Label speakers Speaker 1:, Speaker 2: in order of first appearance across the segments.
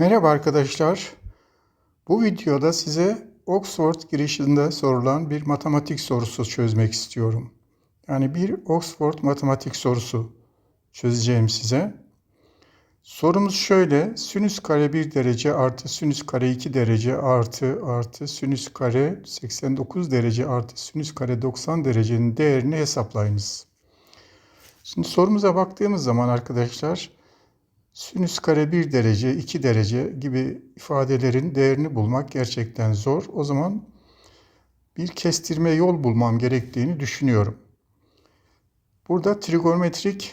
Speaker 1: Merhaba arkadaşlar. Bu videoda size Oxford girişinde sorulan bir matematik sorusu çözmek istiyorum. Yani bir Oxford matematik sorusu çözeceğim size. Sorumuz şöyle. Sinüs kare 1 derece artı sinüs kare 2 derece artı artı sinüs kare 89 derece artı sinüs kare 90 derecenin değerini hesaplayınız. Şimdi sorumuza baktığımız zaman arkadaşlar sinüs kare 1 derece, 2 derece gibi ifadelerin değerini bulmak gerçekten zor. O zaman bir kestirme yol bulmam gerektiğini düşünüyorum. Burada trigonometrik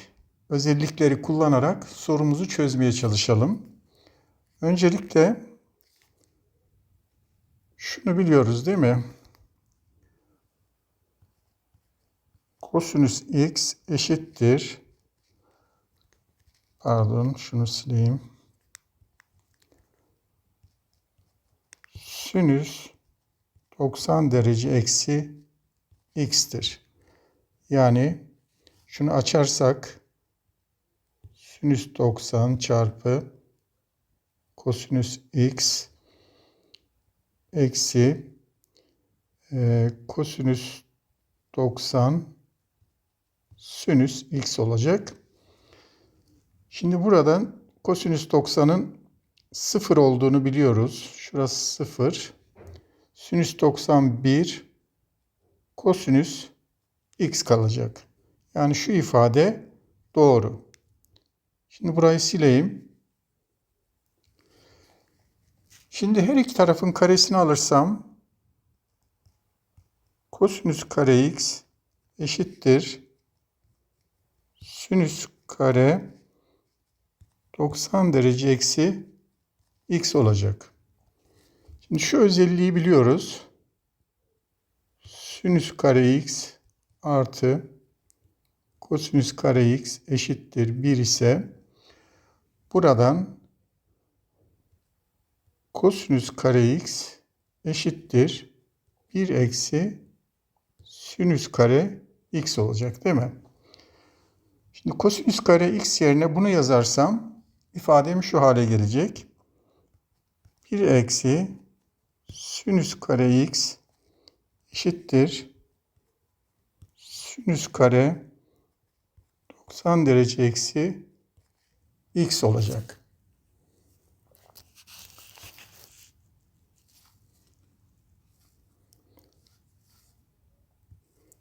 Speaker 1: özellikleri kullanarak sorumuzu çözmeye çalışalım. Öncelikle şunu biliyoruz değil mi? Kosinüs x eşittir Pardon, şunu sileyim. Sinüs 90 derece eksi x'tir. Yani şunu açarsak sinüs 90 çarpı kosinüs x eksi e, kosinüs 90 sinüs x olacak. Şimdi buradan kosinüs 90'ın 0 olduğunu biliyoruz. Şurası 0. Sinüs 91 kosinüs x kalacak. Yani şu ifade doğru. Şimdi burayı sileyim. Şimdi her iki tarafın karesini alırsam kosinüs kare x eşittir sinüs kare 90 derece eksi x olacak. Şimdi şu özelliği biliyoruz. Sinüs kare x artı kosinüs kare x eşittir 1 ise buradan kosinüs kare x eşittir 1 eksi sinüs kare x olacak değil mi? Şimdi kosinüs kare x yerine bunu yazarsam ifadem şu hale gelecek. 1 eksi sinüs kare x eşittir sinüs kare 90 derece eksi x olacak.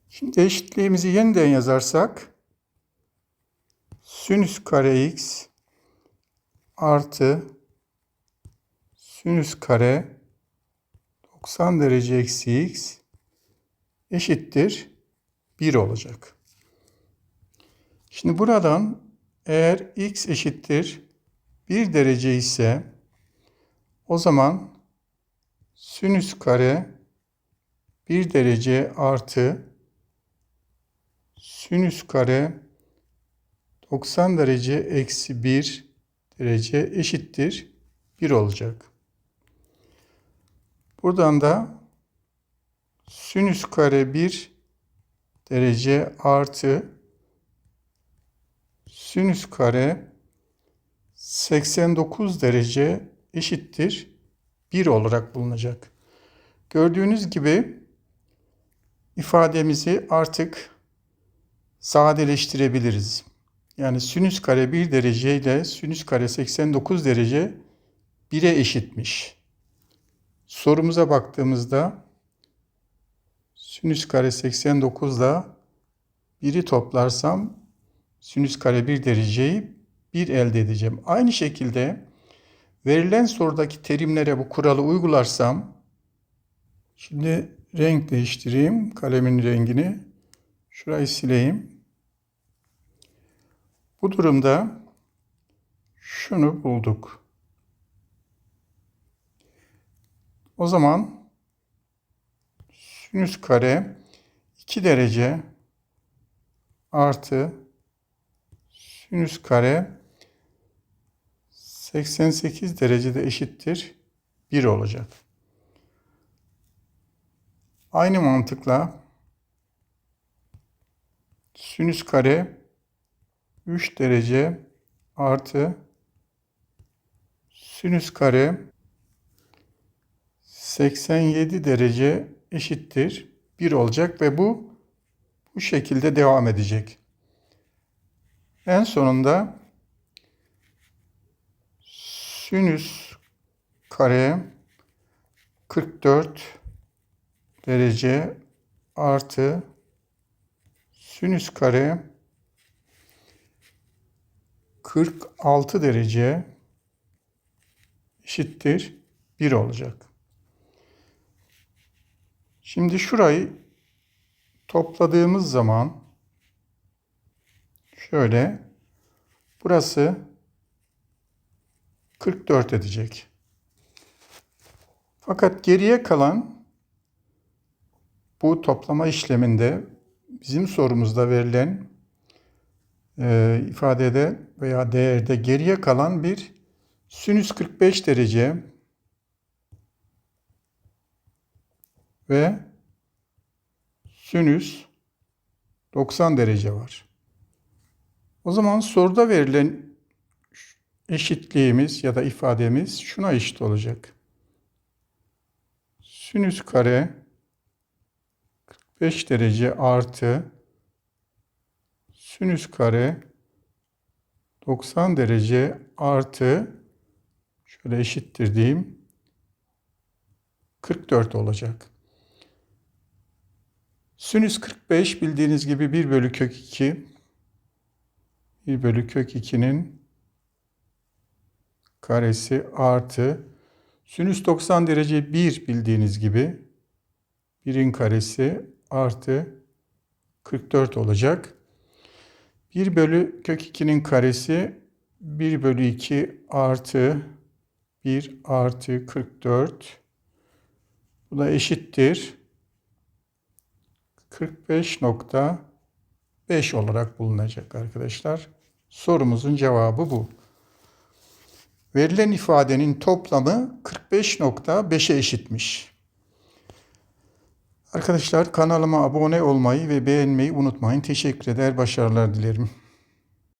Speaker 1: Şimdi eşitliğimizi yeniden yazarsak sinüs kare x artı sinüs kare 90 derece eksi x eşittir 1 olacak. Şimdi buradan eğer x eşittir 1 derece ise o zaman sinüs kare 1 derece artı sinüs kare 90 derece eksi 1 derece eşittir 1 olacak. Buradan da sinüs kare 1 derece artı sinüs kare 89 derece eşittir 1 olarak bulunacak. Gördüğünüz gibi ifademizi artık sadeleştirebiliriz. Yani sinüs kare 1 derece ile sinüs kare 89 derece 1'e eşitmiş. Sorumuza baktığımızda sinüs kare 89 ile 1'i toplarsam sinüs kare 1 dereceyi 1 elde edeceğim. Aynı şekilde verilen sorudaki terimlere bu kuralı uygularsam şimdi renk değiştireyim kalemin rengini. Şurayı sileyim. Bu durumda şunu bulduk. O zaman sinüs kare 2 derece artı sinüs kare 88 derecede eşittir 1 olacak. Aynı mantıkla sinüs kare 3 derece artı sinüs kare 87 derece eşittir 1 olacak ve bu bu şekilde devam edecek. En sonunda sinüs kare 44 derece artı sinüs kare 46 derece eşittir 1 olacak. Şimdi şurayı topladığımız zaman şöyle burası 44 edecek. Fakat geriye kalan bu toplama işleminde bizim sorumuzda verilen e, ifadede veya değerde geriye kalan bir sinüs 45 derece ve sinüs 90 derece var. O zaman soruda verilen eşitliğimiz ya da ifademiz şuna eşit olacak. Sinüs kare 45 derece artı sinüs kare 90 derece artı şöyle eşittir diyeyim 44 olacak. Sinüs 45 bildiğiniz gibi 1 bölü kök 2 1 bölü kök 2'nin karesi artı sinüs 90 derece 1 bildiğiniz gibi 1'in karesi artı 44 olacak. 1 bölü kök 2'nin karesi 1 bölü 2 artı 1 artı 44. Bu da eşittir. 45.5 olarak bulunacak arkadaşlar. Sorumuzun cevabı bu. Verilen ifadenin toplamı 45.5'e eşitmiş. Arkadaşlar kanalıma abone olmayı ve beğenmeyi unutmayın. Teşekkür eder, başarılar dilerim.